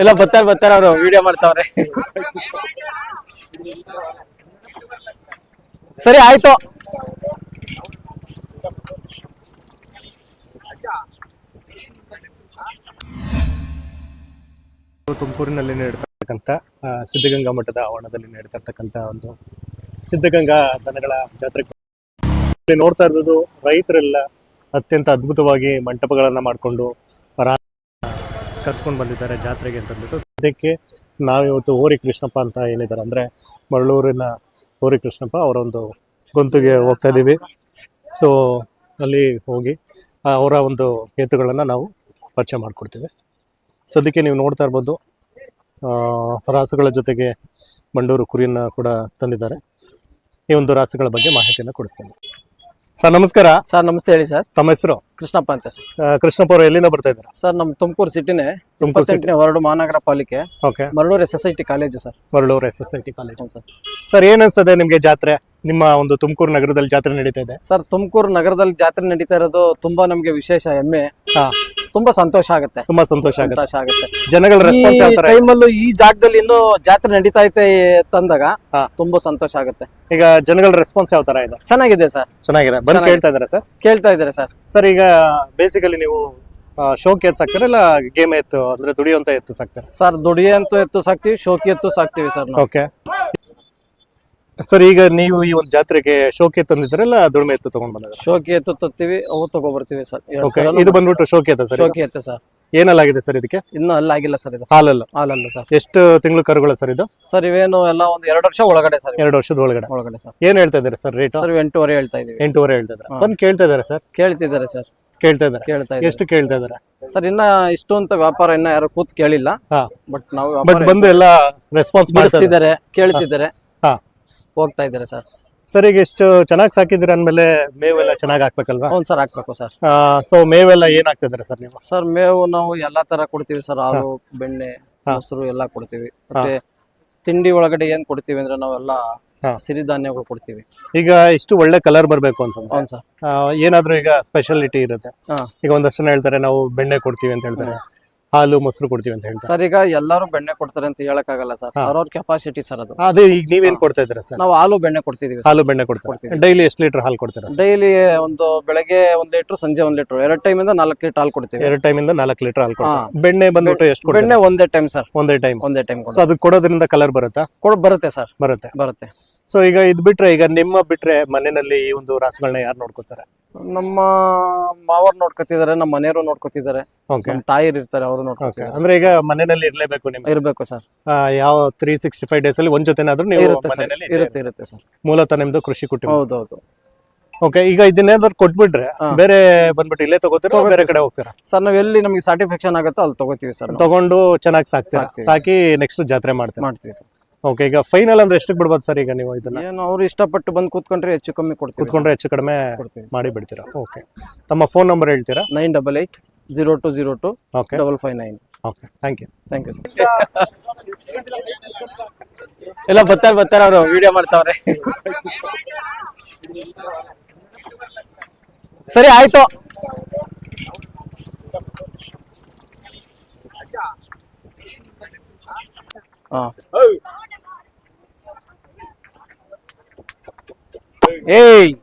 ಎಲ್ಲ ಬರ್ತಾರೆ ಬರ್ತಾರೆ ಅವರು ವಿಡಿಯೋ ಮಾಡ್ತಾವ್ರೆ. ಸರಿ, ಆಯ್ತು. ತುಮಕೂರಿನಲ್ಲಿ ನಡೆತಕ್ಕಂಥ ಸಿದ್ಧಗಂಗಾ ಮಠದ ಆವರಣದಲ್ಲಿ ನಡೀತಿರ್ತಕ್ಕಂಥ ಒಂದು ಸಿದ್ಧಗಂಗಾ ದನಗಳ ಜಾತ್ರೆ. ನೋಡ್ತಾ ಇರೋದು ರೈತರೆಲ್ಲ ಅತ್ಯಂತ ಅದ್ಭುತವಾಗಿ ಮಂಟಪಗಳನ್ನು ಮಾಡಿಕೊಂಡು ಕರ್ಕೊಂಡು ಬಂದಿದ್ದಾರೆ ಜಾತ್ರೆಗೆ ಅಂತಂದ್ಬಿಟ್ಟು. ಸದ್ಯಕ್ಕೆ ನಾವಿವತ್ತು ಓರಿ ಕೃಷ್ಣಪ್ಪ ಅಂತ ಏನಿದ್ದಾರೆ ಅಂದರೆ ಮರಳೂರಿನ ಓರಿ ಕೃಷ್ಣಪ್ಪ ಅವರೊಂದು ಗೊಂತುಗೆ ಹೋಗ್ತಾ ಇದ್ದೀವಿ ಸೊ ಅಲ್ಲಿ ಹೋಗಿ ಅವರ ಒಂದು ಎತ್ತುಗಳನ್ನು ನಾವು ಪರಿಚಯ ಮಾಡಿಕೊಡ್ತೀವಿ. ಸದ್ಯಕ್ಕೆ ನೀವು ನೋಡ್ತಾ ಇರ್ಬೋದು ರಾಸುಗಳ ಜೊತೆಗೆ ಮಂಡೂರು ಕುರಿಯನ್ನ ಕೂಡ ತಂದಿದ್ದಾರೆ. ಈ ಒಂದು ರಾಸುಗಳ ಬಗ್ಗೆ ಮಾಹಿತಿಯನ್ನು ಕೊಡಿಸ್ತೇನೆ. ಸರ್ ನಮಸ್ಕಾರ. ಸರ್ ನಮಸ್ತೆ ಹೇಳಿ ಸರ್. ತಮ್ಮ ಹೆಸರು? ಕೃಷ್ಣಪ್ಪ ಅಂತ ಸರ್. ಕೃಷ್ಣಪ್ಪ ಅವರು ಎಲ್ಲಿಂದ ಬರ್ತಾ ಇದ್ದೀರಾ? ಸರ್ ನಮ್ಮ ತುಮಕೂರು ಸಿಟಿನೇ ತುಮಕೂರು ಸಿಟಿ. ಹೊರಡು ಮಹಾನಗರ ಪಾಲಿಕೆ. Okay. Maraluru S S I T college sir. Maraluru S S I T college. Sir. Sir ಏನ್ ಅನ್ಸ್ತದೆ ನಿಮ್ಗೆ ಜಾತ್ರೆ? ನಿಮ್ಮ ಒಂದು ತುಮಕೂರು ನಗರದಲ್ಲಿ ಜಾತ್ರೆ ನಡೀತಾ ಇದೆ? ಸರ್ ತುಮಕೂರು ನಗರದಲ್ಲಿ ಜಾತ್ರೆ ನಡೀತಾ ಇರೋದು ತುಂಬಾ ನಮಗೆ ವಿಶೇಷ ಹೆಮ್ಮೆ. ಹಾ. ತುಂಬಾ ಸಂತೋಷ ಆಗುತ್ತೆ. ತುಂಬಾ ಸಂತೋಷ ಆಗುತ್ತೆ. ಸಂತೋಷ ಆಗುತ್ತೆ. ಜನಗಳ ರೆಸ್ಪಾನ್ಸ್ ಯಾವ ತರ ಟೈಮಲ್ಲೂ ಈ ಜಾಗದಲ್ಲಿ ಇನ್ನು ಜಾತ್ರೆ ನಡೀತಾ ಐತೆ ತಂದಾಗ ಹಾ. ತುಂಬಾ ಸಂತೋಷ ಆಗುತ್ತೆ. ಈಗ ಜನಗಳ ರೆಸ್ಪಾನ್ಸ್ ಯಾವ ತರ ಇದೆ? ಚೆನ್ನಾಗಿದೆ ಸರ್. ಚೆನ್ನಾಗಿದೆ. ಬಂದು ಚೆನ್ನಾಗಿದೆ. ಕೇಳ್ತಾ ಇದಾರೆ ಸರ್? ಕೇಳ್ತಾ ಇದ್ದಾರೆ ಸರ್. ಸರ್ ಈಗ ಬೇಸಿಕಲಿ ನೀವು ಶೋಕ್ ಎತ್ತು ಸಾಕ್ತಾರೆ ಇಲ್ಲ ಗೇಮ್ ಎತ್ತು ಅಂದ್ರೆ ದುಡಿಯುವಂತ ಎತ್ತು ಸಾಕ್ತಾರೆ? ಸರ್ ದುಡಿಯಂತೂ ಎತ್ತು ಸಾಕ್ತಿವಿ ಶೋಕಿ ಎತ್ತು ಸಾಕ್ತಿವಿ ಸರ್ ನಾವು. ಓಕೆ ಸರ್ ಈಗ ನೀವು ಈ ಒಂದು ಜಾತ್ರೆಗೆ ಶೋಕೆ ತಂದಿದ್ರಲ್ಲ ದುಡಿಮೆ ಎತ್ತು ತಗೊಂಡ್ ಬಂದ ಶೋಕಿ ಎತ್ತು ತತ್ತೀವಿ ಅವು ತಗೊಬರ್ತೀವಿ ಸರ್. ಎರಡ್ ಓಕೆ ಥರನೂ ಇದು ಬಂದ್ಬಿಟ್ಟು ಶೋಕೆ ಎತ್ತ ಸರ್ ಶೋಕಿ ಎತ್ತೆ ಸರ್. ಏನಲ್ಲಾಗಿದೆ ಸರ್ ಇದಕ್ಕೆ? ಇನ್ನೂ ಅಲ್ಲಾಗಿಲ್ಲ ಸರ್ ಇದು. ಹಾಲಲ್ಲ? ಹಾಲಲ್ಲ ಸರ್. ಎಷ್ಟು ತಿಂಗಳು ಕರುಗಳು ಸರ್ ಇದು? ಸರ್ ಇವೇನು ಎಲ್ಲ ಒಂದು ಎರಡು ವರ್ಷ ಒಳಗಡೆ ಸರ್. ಎರಡು ವರ್ಷದ ಒಳಗಡೆ. ಒಳಗಡೆ ಸರ್. ಏನ್ ಹೇಳ್ತಾ ಇದಾರೆ ಸರ್ ರೇಟ್ ಸರ್ ಎಂಟೂವರೆ ಹೇಳ್ತಾ ಇದೀವಿ ಎಂಟೂವರೆ ಹೇಳ್ತಾ ಇದ್ದಾರೆ. ಬಂದು ಕೇಳ್ತಾ ಇದಾರೆ ಸರ್? ಕೇಳ್ತಿದ್ದಾರೆ ಸರ್. ಕೇಳ್ತಾ ಇದ್ದಾರೆ? ಕೇಳ್ತಾ ಇದ್ದಾರೆ. ಎಷ್ಟು ಕೇಳ್ತಾ ಇದ್ದಾರೆ? ಸರ್ ಇನ್ನ ಇಷ್ಟು ಅಂತ ವ್ಯಾಪಾರ ಇನ್ನ ಯಾರು ಕೂತ್ ಕೇಳಿಲ್ಲ. ಹಾ. ಬಟ್ ನಾವು ಬಟ್ ಬಂದು ಎಲ್ಲ ರೆಸ್ಪಾನ್ಸ್ ಮಾಡ್ತಾ ಬಿಡಿಸ್ತಿದ್ದಾರೆ ಕೇಳ್ತಿದ್ದಾರೆ. ಹೋಗ್ತಾ ಇದ್ದಾರೆ ಸರ್? ಸರ್ ಈಗ ಎಷ್ಟು ಚೆನ್ನಾಗಿ ಸಾಕಿದ್ದೀರ ಅಂದ್ಮೇಲೆ ಮೇವೆಲ್ಲ ಚೆನ್ನಾಗಿ ಹಾಕ್ಬೇಕಲ್ವಾ? ಹ್ಞೂ ಸರ್ ಹಾಕ್ಬೇಕು ಸರ್. ಸೊ ಮೇವೆಲ್ಲ ಏನ್ ಸರ್ ನೀವು? ಸರ್ ಮೇವು ನಾವು ಎಲ್ಲಾ ತರ ಕೊಡ್ತೀವಿ ಸರ್ ಹಾಲು ಬೆಣ್ಣೆ. ಮೊಸರು ಎಲ್ಲಾ ಕೊಡ್ತೀವಿ. ಮತ್ತೆ ತಿಂಡಿ ಒಳಗಡೆ ಏನ್ ಕೊಡ್ತೀವಿ ಅಂದ್ರೆ ನಾವೆಲ್ಲ. ಸಿರಿಧಾನ್ಯಗಳು ಕೊಡ್ತೀವಿ. ಈಗ ಇಷ್ಟು ಒಳ್ಳೆ ಕಲರ್ ಬರಬೇಕು ಅಂತಂದ್ರೆ ಹೌದು ಸರ್. ಏನಾದ್ರೂ ಈಗ ಸ್ಪೆಷಾಲಿಟಿ ಇರುತ್ತೆ. ಹಾ. ಈಗ ಒಂದಷ್ಟು ಜನ ಹೇಳ್ತಾರೆ ನಾವು ಬೆಣ್ಣೆ ಕೊಡ್ತೀವಿ ಅಂತ ಹೇಳ್ತಾರೆ. ಹಾಲು ಮೊಸರು ಕೊಡ್ತೀವಿ ಅಂತ ಹೇಳ್ತಾರೆ. ಸರ್ ಈಗ ಎಲ್ಲಾರು ಬೆಣ್ಣೆ ಕೊಡ್ತಾರೆ ಅಂತ ಹೇಳಕ್ ಆಗಲ್ಲ ಸರ್. ಹಾ. ಅವ್ರವ್ರ ಕೆಪಾಸಿಟಿ ಸರ್ ಅದು. ಅದೇ ಈಗ ನೀವೇನ್ ಕೊಡ್ತಾ ಇದ್ದೀರಾ ಸರ್? ನಾವು ಹಾಲು ಬೆಣ್ಣೆ ಕೊಡ್ತಿದೀವಿ ಹಾಲು ಬೆಣ್ಣೆ ಕೊಡ್ತಾರೆ? ಕೊಡ್ತೀವಿ. ಡೈಲಿ ಎಷ್ಟು ಲೀಟರ್ ಹಾಲು ಕೊಡ್ತೀರಾ ಸರ್? ಡೈಲಿ ಒಂದು ಬೆಳಗ್ಗೆ ಒಂದ್ ಲೀಟರ್ ಸಂಜೆ ಒಂದ್ ಲೀಟರ್. ಎರಡ್ ಟೈಮ್ ಇಂದ ನಾಲ್ಕು ಲೀಟರ್ ಹಾಲು ಕೊಡ್ತೀವಿ. ಎರಡು ಟೈಮ್ ಇಂದ ನಾಲ್ಕು ಲೀಟರ್ ಹಾಲು ಕೊಡ್ತೀವಿ ಹಾ. ಬೆಣ್ಣೆ ಬಂದ್ಬಿಟ್ಟು ಎಷ್ಟು ಕೊಡ್ತಾರೆ? ಬೆಣ್ಣೆ ಒಂದೇ ಟೈಮ್ ಸರ್. ಒಂದೇ ಟೈಮ್. ಒಂದೇ ಟೈಮ್ ಸೊ ಅದು ಕೊಡೋದ್ರಿಂದ ಕಲರ್ ಬರುತ್ತಾ? ಕೊಡ್ ಬರುತ್ತೆ ಸರ್. ಬರುತ್ತೆ. ಬರುತ್ತೆ. ಸೊ ಈಗ ಇದ್ ಬಿಟ್ರೆ ಈಗ ನಿಮ್ಮ ಬಿಟ್ರೆ ಮನೆಯಲ್ಲಿ ಈ ಒಂದು ರಾಸುಗಳನ್ನ ಯಾರು ನೋಡ್ಕೋತಾರೆ? ನಮ್ಮ ಮಾವರ್ ನೋಡ್ಕೊತಿದ್ದಾರೆ ನಮ್ಮ ಮನೆಯವರು ನೋಡ್ಕೊತಿದ್ದಾರೆ ಓಕೆ ನಮ್ಮ ತಾಯಿರ್ ಇರ್ತಾರೆ ಅವರು ಓಕೆ ಅಂದ್ರೆ ಈಗ ಮನೆಯಲ್ಲಿ ಇರ್ಲೇಬೇಕು ನಿಮ್ಗೆ? ಇರ್ಬೇಕು ಸರ್ ಆ, ಯಾವ ತ್ರೀ ಸಿಕ್ಸ್ಟಿ ಫೈವ್ ಡೇಸ್ ಅಲ್ಲಿ ಒಂದ್ ಜೊತೆನಾದ್ರೂ ನೀವು ಇರುತ್ತೆ ಸರ್ ಮನೆಯಲ್ಲಿ ಇರುತ್ತೆ ಇರುತ್ತೆ ಸರ್ ಮೂಲತಃ ನಿಮ್ದು ಕೃಷಿ ಕುಟುಂಬ. ಹೌದು ಓಕೆ ಈಗ ಇದನ್ನೇನಾದ್ರು ಕೊಟ್ಬಿಟ್ರೆ ಹಾ. ಬೇರೆ ಬಂದ್ಬಿಟ್ಟು ಇಲ್ಲೇ ತಗೋತೀರಾ ಬೇರೆ ಕಡೆ ಹೋಗ್ತೀರಾ? ಸರ್ ನಾವ್ ಎಲ್ಲಿ ನಮಗೆ ಸ್ಯಾಟಿಸ್ಫ್ಯಾಕ್ಷನ್ ಆಗುತ್ತೋ ಅಲ್ಲಿ ತಗೋತೀವಿ ಸರ್ ನಾವು. ತಗೊಂಡು ಚೆನ್ನಾಗಿ ಸಾಕ್ತೀರಾ? ಸಾಕ್ತೀವಿ. ಸಾಕಿ ನೆಕ್ಸ್ಟ್ ಜಾತ್ರೆ ಮಾಡ್ತೀರಾ? ಮಾಡ್ತೀವಿ ಸರ್ ಓಕೆ ಈಗ ಫೈನಲ್ ಅಂದ್ರೆ ಎಷ್ಟಕ್ಕೆ ಬಿಡ್ಬೋದು ಸರ್ ಈಗ ನೀವು ಇದನ್ನ? ಏನು ಅವ್ರು ಇಷ್ಟಪಟ್ಟು ಬಂದು ಕೂತ್ಕೊಂಡ್ರೆ ಹೆಚ್ಚು ಕಮ್ಮಿ ಕೊಡ್ತೀವಿ ಕೂತ್ಕೊಂಡ್ರೆ ಹೆಚ್ಚು ಕಡಿಮೆ ಕೊಡ್ತೀವಿ ಮಾಡಿ ಬಿಡ್ತೀರಾ? ಓಕೆ ತಮ್ಮ ಫೋನ್ ನಂಬರ್ ಹೇಳ್ತೀರಾ? Nine double eight zero two zero two okay double five nine. Okay thank you thank you sir ಎಲ್ಲ ಬರ್ತಾರೆ ಬರ್ತಾರೆ ಅವರು ವಿಡಿಯೋ ಮಾಡ್ತಾವ್ರೆ. ಸರಿ ಆಯ್ತು. ಹಾ. Ei!